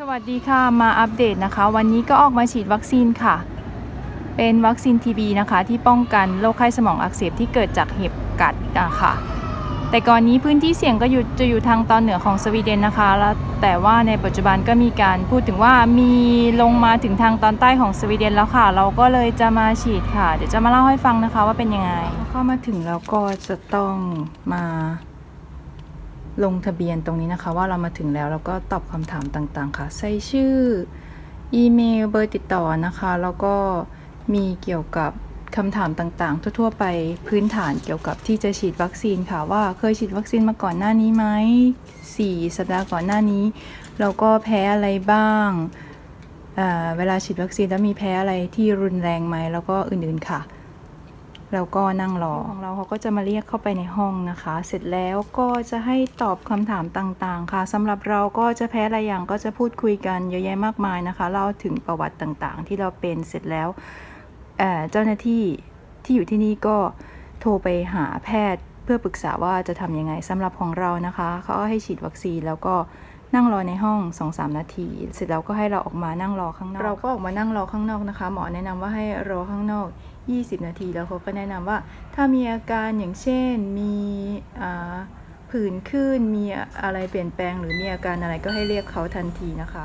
สวัสดีค่ะ มาอัปเดตนะคะ วันนี้ก็ออกมาฉีดวัคซีนค่ะ เป็นวัคซีนทีบีนะคะ ที่ป้องกันโรคไข้สมองอักเสบที่เกิดจากเห็บกัดอะคะแต่ก่อนนี้พื้นที่เสี่ยงก็อยู่จะอยู่ทางตอนเหนือของสวีเดนนะคะแล้วแต่ว่าในปัจจุบันก็มีการพูดถึงว่ามีลงมาถึงทางตอนใต้ของสวีเดนแล้วค่ะ เราก็เลยจะมาฉีดค่ะ เดี๋ยวจะมาเล่าให้ฟังนะคะว่าเป็นยังไง เข้ามาถึงแล้วก็จะต้องมา ลงทะเบียนตรงนี้นะคะ ว่าเรามาถึงแล้วแล้วก็ตอบคำถามต่างๆ ค่ะ ใส่ชื่อ อีเมลเบอร์ติดต่อนะคะ แล้วก็มีเกี่ยวกับคำถามต่างๆ ทั่วๆ ไปพื้นฐานเกี่ยวกับที่จะฉีดวัคซีนค่ะ ว่าเคยฉีดวัคซีนมาก่อนหน้านี้ไหม4 สัปดาห์ก่อนหน้านี้ แล้วก็แพ้อะไรบ้างเอ่อเวลาฉีดวัคซีนแล้วมีแพ้อะไรที่รุนแรงไหมแล้วก็อื่นๆค่ะ แล้วก็นั่งรอของเราเขาก็จะมาเรียกเข้าไปในห้องนะคะ เสร็จแล้วก็จะให้ตอบคำถามต่างๆ ค่ะสำหรับเราก็จะแพ้อะไรอย่างก็จะพูดคุยกันเยอะแยะมากมายนะคะเล่าถึงประวัติต่างๆ ที่เราเป็นเสร็จแล้วเอ่อเจ้าหน้าที่ที่อยู่ที่นี่ก็โทรไปหาแพทย์เพื่อปรึกษาว่าจะทำยังไงสำหรับของเรานะคะเขาก็ให้ฉีดวัคซีนแล้วก็นั่งรอในห้อง 2-3 นาที เสร็จแล้วก็ให้เราออกมานั่งรอข้างนอก เราก็ออกมานั่งรอข้างนอกนะคะ หมอแนะนำว่าให้รอข้างนอก 20 นาที แล้วเขาก็แนะนำว่า ถ้ามีอาการอย่างเช่นมีผื่นขึ้นมีอะไรเปลี่ยนแปลงหรือมีอาการอะไรก็ให้เรียกเขาทันทีนะคะ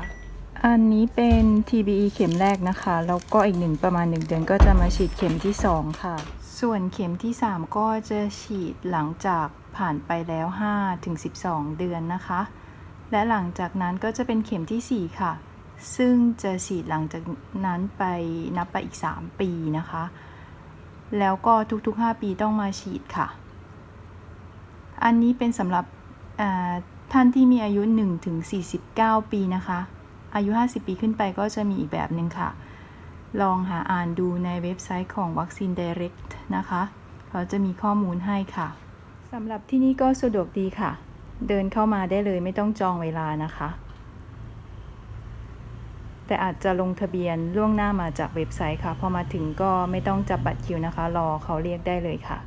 อันนี้เป็น TBE เข็มแรกนะคะ แล้วก็อีกหนึ่งประมาณ 1 เดือนก็จะมาฉีดเข็มที่ 2 ค่ะ ส่วนเข็มที่ 3 ก็จะฉีดหลังจากผ่านไปแล้ว5ถึง12 เดือนนะคะ และหลังจากนั้นก็จะเป็นเข็มทีสี่ 4 ค่ะซึ่งจะฉีดหลังจากนั้นไปนับไปอีก 3 ปีนะคะ แล้วก็ทุกๆ 5 ปีต้องมาฉีดค่ะ อันนี้เป็นสำหรับท่านที่มีอายุ1ถึง49 ปีนะคะ อายุ 50 ปีขึ้นไปก็จะมีอีกแบบหนึ่งค่ะ ลองหาอ่านดูในเว็บไซต์ของวัคซีน Direct นะคะ เขาจะมีข้อมูลให้ค่ะสำหรับที่นี่ก็สะดวกดีค่ะ เดินเข้ามาได้เลยไม่ต้องจองเวลานะคะ แต่อาจจะลงทะเบียนล่วงหน้ามาจากเว็บไซต์ค่ะ พอมาถึงก็ไม่ต้องจับบัตรคิวนะคะ รอเขาเรียกได้เลยค่ะ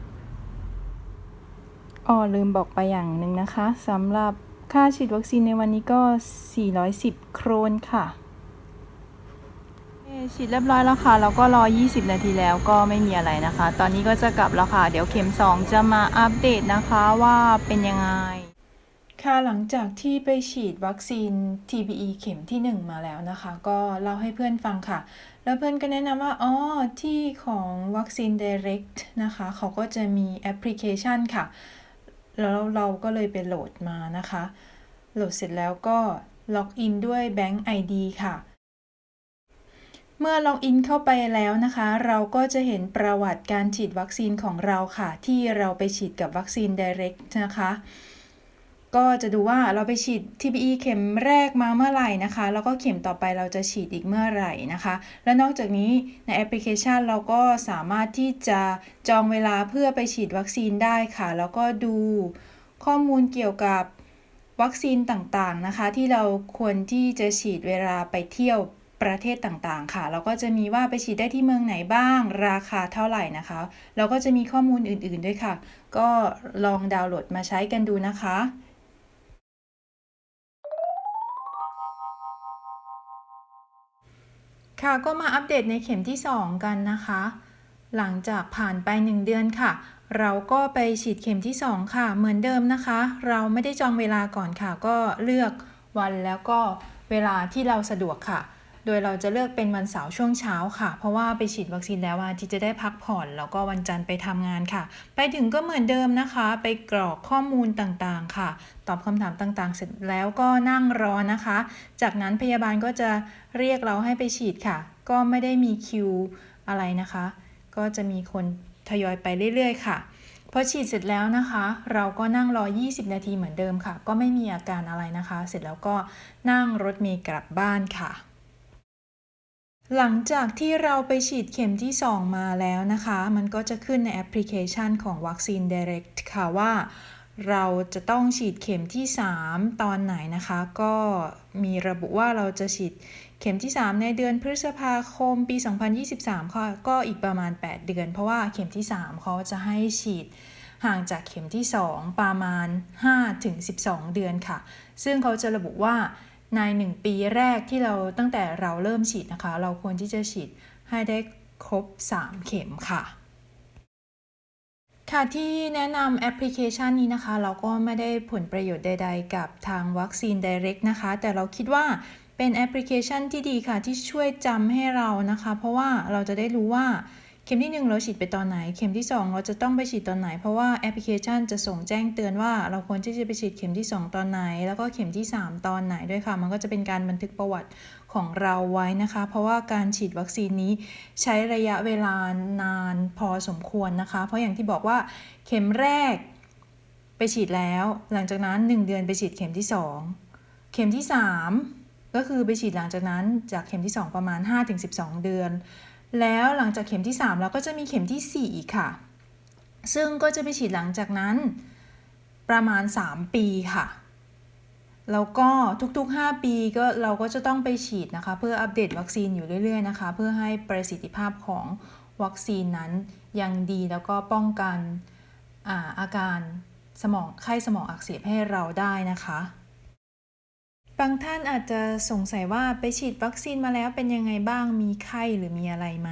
อ๋อลืมบอกไปอย่างหนึ่งนะคะสำหรับค่าฉีดวัคซีนในวันนี้ก็ 410 โครนค่ะเอ่อฉีดเรียบร้อยแล้วค่ะ แล้วก็รอ 20 นาทีแล้วก็ไม่มีอะไรนะคะ ตอนนี้ก็จะกลับแล้วค่ะ เดี๋ยวเข็ม 2 จะมาอัปเดตนะคะว่าเป็นยังไง ค่ะหลังจากที่ไปฉีดวัคซีน TBE เข็มที่ 1 มาแล้วนะคะ ก็เล่าให้เพื่อนฟังค่ะ แล้วเพื่อนก็แนะนำว่า อ๋อ ที่ของวัคซีน Direct นะคะ เขาก็จะมีแอปพลิเคชันค่ะ แล้วเราก็เลยไปโหลดมานะคะ โหลดเสร็จแล้วก็ล็อกอินด้วย Bank ID ค่ะ เมื่อล็อกอินเข้าไปแล้วนะคะ เราก็จะเห็นประวัติการฉีดวัคซีนของเราค่ะ ที่เราไปฉีดกับวัคซีน Direct นะคะ ก็จะดูว่าเราไปฉีด TBE เข็มแรกมาเมื่อไหร่นะคะ แล้วก็เข็มต่อไปเราจะฉีดอีกเมื่อไหร่นะคะ และนอกจากนี้ในแอปพลิเคชันเราก็สามารถที่จะจองเวลาเพื่อไปฉีดวัคซีนได้ค่ะ แล้วก็ดูข้อมูลเกี่ยวกับวัคซีนต่างๆนะคะ ที่เราควรที่จะฉีดเวลาไปเที่ยวประเทศต่างๆ ค่ะแล้วก็จะมีว่าไปฉีดได้ที่เมืองไหนบ้าง ราคาเท่าไหร่นะคะแล้วก็จะมีข้อมูลอื่นๆด้วยค่ะ ก็ลองดาวน์โหลดมาใช้กันดูนะคะ ค่ะก็มาอัปเดตในเข็มที่ 2 กันนะคะ หลังจากผ่านไป 1 เดือนค่ะ เราก็ไปฉีดเข็มที่ 2 ค่ะ เหมือนเดิมนะคะ เราไม่ได้จองเวลาก่อนค่ะ ก็เลือกวันแล้วก็เวลาที่เราสะดวกค่ะ โดยเราจะเลือกเป็นวันเสาร์ช่วงเช้าค่ะ เพราะว่าไปฉีดวัคซีนแล้ววันอาที่จะได้พักผ่อน แล้วก็วันจันทร์ไปทำงานค่ะ ไปถึงก็เหมือนเดิมนะคะ ไปกรอกข้อมูลต่างๆค่ะ ตอบคำถามต่างๆ เสร็จแล้วก็นั่งรอนะคะ จากนั้นพยาบาลก็จะเรียกเราให้ไปฉีดค่ะ ก็ไม่ได้มีคิวอะไรนะคะ ก็จะมีคนทยอยไปเรื่อยๆ ค่ะพอฉีดเสร็จแล้วนะคะ เราก็นั่งรอ 20 นาทีเหมือนเดิมค่ะ ก็ไม่มีอาการอะไรนะคะ เสร็จแล้วก็นั่งรถเมล์กลับบ้านค่ะ หลังจากที่เราไปฉีดเข็มที่ 2 มาแล้วนะคะ มันก็จะขึ้นในแอปพลิเคชันของวัคซีน Direct ค่ะว่า เราจะต้องฉีดเข็มที่ 3 ตอนไหนนะคะ ก็มีระบุว่าเราจะฉีดเข็มที่ 3 ในเดือนพฤษภาคมปี 2023ค่ะก็อีกประมาณ 8 เดือน เพราะว่าเข็มที่ 3 เขาจะให้ฉีดห่างจากเข็มที่ 2 ประมาณ 5-12 เดือนค่ะ ซึ่งเขาจะระบุว่า ใน 1 ปีแรกที่เราตั้งแต่เราเริ่มฉีดนะคะ เราควรที่จะฉีดให้ได้ครบ 3 เข็มค่ะ ค่ะที่แนะนำแอปพลิเคชันนี้นะคะ เราก็ไม่ได้ผลประโยชน์ใด ๆ กับทางวัคซีน Direct นะคะ แต่เราคิดว่าเป็นแอปพลิเคชันที่ดีค่ะที่ช่วยจำให้เรานะคะ เพราะว่าเราจะได้รู้ว่า เข็มที่ 1 เราฉีดไปตอนไหน เข็มที่ 2 เราจะต้องไปฉีดตอนไหน เพราะว่าแอปพลิเคชันจะส่งแจ้งเตือนว่าเราควรที่จะไปฉีดเข็มที่ 2 ตอนไหน แล้วก็เข็มที่ 3 ตอนไหนด้วยค่ะ มันก็จะเป็นการบันทึกประวัติของเราไว้นะคะ เพราะว่าการฉีดวัคซีนนี้ใช้ระยะเวลานานพอสมควรนะคะ เพราะอย่างที่บอกว่าเข็มแรกไปฉีดแล้ว หลังจากนั้น 1 เดือนไปฉีดเข็มที่ 2 เข็มที่ 3 ก็คือไปฉีดหลังจากนั้นจากเข็มที่ 2 ประมาณ 5-12 เดือน แล้วหลังจากเข็มที่ 3 เราก็จะมีเข็มที่ 4 อีกค่ะ ซึ่งก็จะไปฉีดหลังจากนั้น ประมาณ 3 ปีค่ะแล้วก็ทุกๆ 5 ปีก็เราก็จะต้องไปฉีดนะคะ เพื่ออัปเดตวัคซีนอยู่เรื่อยๆนะคะ เพื่อให้ประสิทธิภาพของวัคซีนนั้นยังดีแล้วก็ป้องกันอาอาการสมองไข้สมองอักเสบให้เราได้นะคะ บางท่านอาจจะสงสัยว่าไปฉีดวัคซีนมาแล้วเป็นยังไงบ้าง มีไข้หรือมีอะไรไหม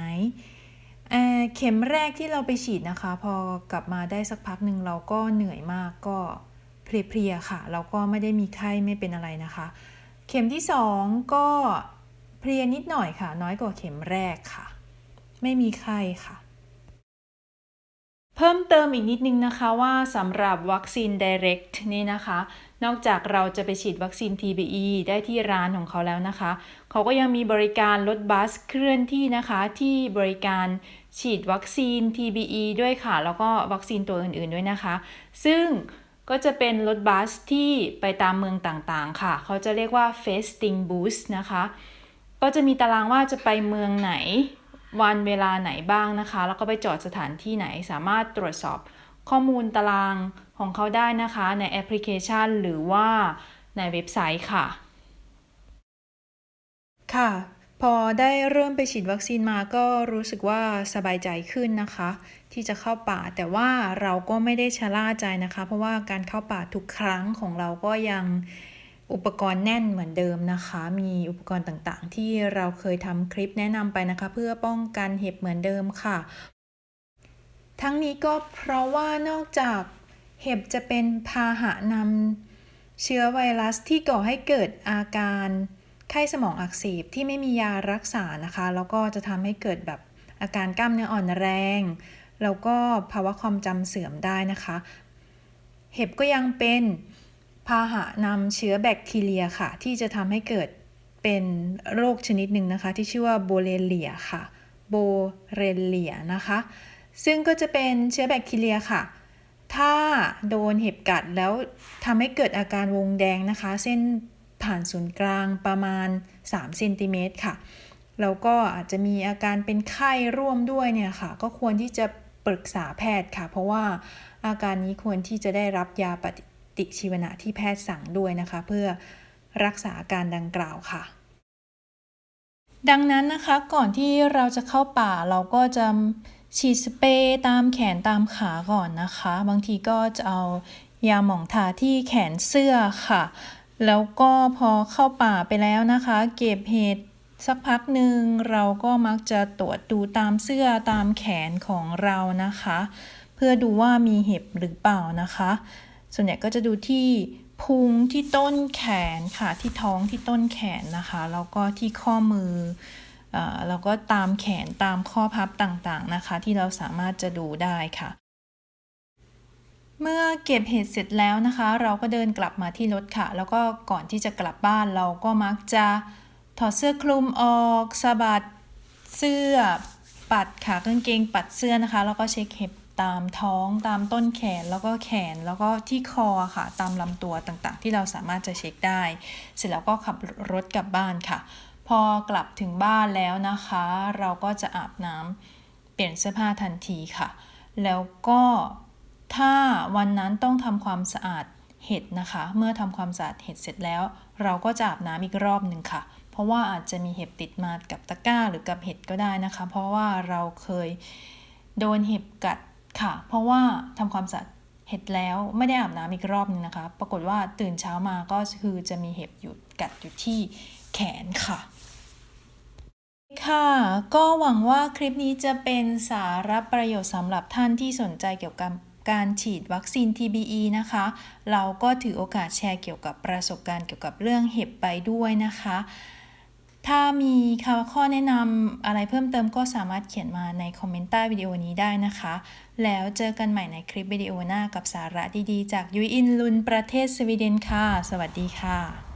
เเข็มแรกที่เราไปฉีดนะคะ พอกลับมาได้สักพักหนึ่งเราก็เหนื่อยมากก็เพลียๆค่ะ เราก็ไม่ได้มีไข้ไม่เป็นอะไรนะคะ เข็มที่2ก็เพลียนิดหน่อยค่ะ น้อยกว่าเข็มแรกค่ะ ไม่มีไข้ค่ะ เพิ่มเติมอีกนิดนึงนะคะว่าสำหรับวัคซีน Direct นี่นะคะ นอกจากเราจะไปฉีดวัคซีน TBE ได้ที่ร้านของเขาแล้วนะคะ เขาก็ยังมีบริการรถบัสเคลื่อนที่นะคะ ที่บริการฉีดวัคซีน TBE ด้วยค่ะ แล้วก็วัคซีนตัวอื่นๆด้วยนะคะ ซึ่งก็จะเป็นรถบัสที่ไปตามเมืองต่างๆค่ะ เขาจะเรียกว่า Fasting Boost นะคะ ก็จะมีตารางว่าจะไปเมืองไหนวันเวลาไหนบ้างนะคะ แล้วก็ไปจอดสถานที่ไหนสามารถตรวจสอบ ข้อมูลตารางของเขาได้นะคะในแอปพลิเคชัน หรือว่าในเว็บไซต์ค่ะ ค่ะ พอได้เริ่มไปฉีดวัคซีนมาก็รู้สึกว่าสบายใจขึ้นนะคะ ที่จะเข้าป่าแต่ว่าเราก็ไม่ได้ชะล่าใจนะคะ เพราะว่าการเข้าป่าทุกครั้งของเราก็ยังอุปกรณ์แน่นเหมือนเดิมนะคะ มีอุปกรณ์ต่างๆ ที่เราเคยทำคลิปแนะนำไปนะคะ เพื่อป้องกันเห็บเหมือนเดิมค่ะ ทั้งนี้ก็เพราะว่านอกจากเห็บจะเป็นพาหะนำเชื้อไวรัสที่ก่อให้เกิดอาการไข้สมองอักเสบที่ไม่มียารักษานะคะ แล้วก็จะทำให้เกิดแบบอาการกล้ามเนื้ออ่อนแรง แล้วก็ภาวะความจำเสื่อมได้นะคะ เห็บก็ยังเป็นพาหะนำเชื้อแบคทีเรียค่ะ ที่จะทำให้เกิดเป็นโรคชนิดหนึ่งนะคะ ที่ชื่อว่าโบเรเลียค่ะ โบเรเลียนะคะ ซึ่งก็จะเป็นเชื้อแบคทีเรียค่ะ ถ้าโดนเห็บกัดแล้วทำให้เกิดอาการวงแดงนะคะ เส้นผ่านศูนย์กลางประมาณ3เซนติเมตรค่ะ แล้วก็อาจจะมีอาการเป็นไข้ร่วมด้วยเนี่ยค่ะ ก็ควรที่จะปรึกษาแพทย์ค่ะ เพราะว่าอาการนี้ควรที่จะได้รับยาปฏิชีวนะที่แพทย์สั่งด้วยนะคะ เพื่อรักษาอาการดังกล่าวค่ะ ดังนั้นนะคะก่อนที่เราจะเข้าป่าเราก็จะ ฉีดสเปรย์ตามแขนตามขาก่อนนะคะ บางทีก็จะเอายาหมองทาที่แขนเสื้อค่ะ แล้วก็พอเข้าป่าไปแล้วนะคะ เก็บเห็ดสักพักหนึ่งเราก็มักจะตรวจดูตามเสื้อตามแขนของเรานะคะ เพื่อดูว่ามีเห็บหรือเปล่านะคะ ส่วนใหญ่ก็จะดูที่พุงที่ต้นแขนค่ะที่ท้องที่ต้นแขนนะคะแล้วก็ที่ข้อมือ แล้วก็ตามแขนตามข้อพับต่างๆนะคะ ที่เราสามารถจะดูได้ค่ะ เมื่อเก็บเห็ดเสร็จแล้วนะคะ เราก็เดินกลับมาที่รถค่ะ แล้วก็ก่อนที่จะกลับบ้านเราก็มักจะถอดเสื้อคลุมออกสะบัดเสื้อปัดขากางเกงปัดเสื้อนะคะ แล้วก็เช็คเห็บตามท้องตามต้นแขนแล้วก็แขนแล้วก็ที่คอค่ะ ตามลำตัวต่างๆ ที่เราสามารถจะเช็คได้ เสร็จแล้วก็ขับรถกลับบ้านค่ะ พอกลับถึงบ้านแล้วนะคะ เราก็จะอาบน้ำเปลี่ยนเสื้อผ้าทันทีค่ะ แล้วก็ถ้าวันนั้นต้องทำความสะอาดเห็ดนะคะ เมื่อทำความสะอาดเห็ดเสร็จแล้ว เราก็จะอาบน้ำอีกรอบหนึ่งค่ะ เพราะว่าอาจจะมีเห็บติดมากับตะกร้าหรือกับเห็ดก็ได้นะคะ เพราะว่าเราเคยโดนเห็บกัดค่ะ เพราะว่าทำความสะอาด ห็ดห็ดแล้วไม่ได้อาบน้ำอีกรอบนึงนะคะ ปรากฏว่าตื่นเช้ามาก็คือจะมีเห็บอยู่กัดอยู่ที่แขนค่ะ ค่ะ ก็หวังว่าคลิปนี้จะเป็นสาระประโยชน์สำหรับท่านที่สนใจเกี่ยวกับการฉีดวัคซีน TBE นะคะ เราก็ถือโอกาสแชร์เกี่ยวกับประสบการณ์เกี่ยวกับเรื่องเห็บไปด้วยนะคะ ถ้ามีข้อแนะนำอะไรเพิ่มเติมก็สามารถเขียนมาในคอมเมนต์ใต้วิดีโอนี้ได้นะคะ แล้วเจอกันใหม่ในคลิปวิดีโอหน้ากับสาระดีๆ จากยุยอินลุนประเทศสวีเดนค่ะ สวัสดีค่ะ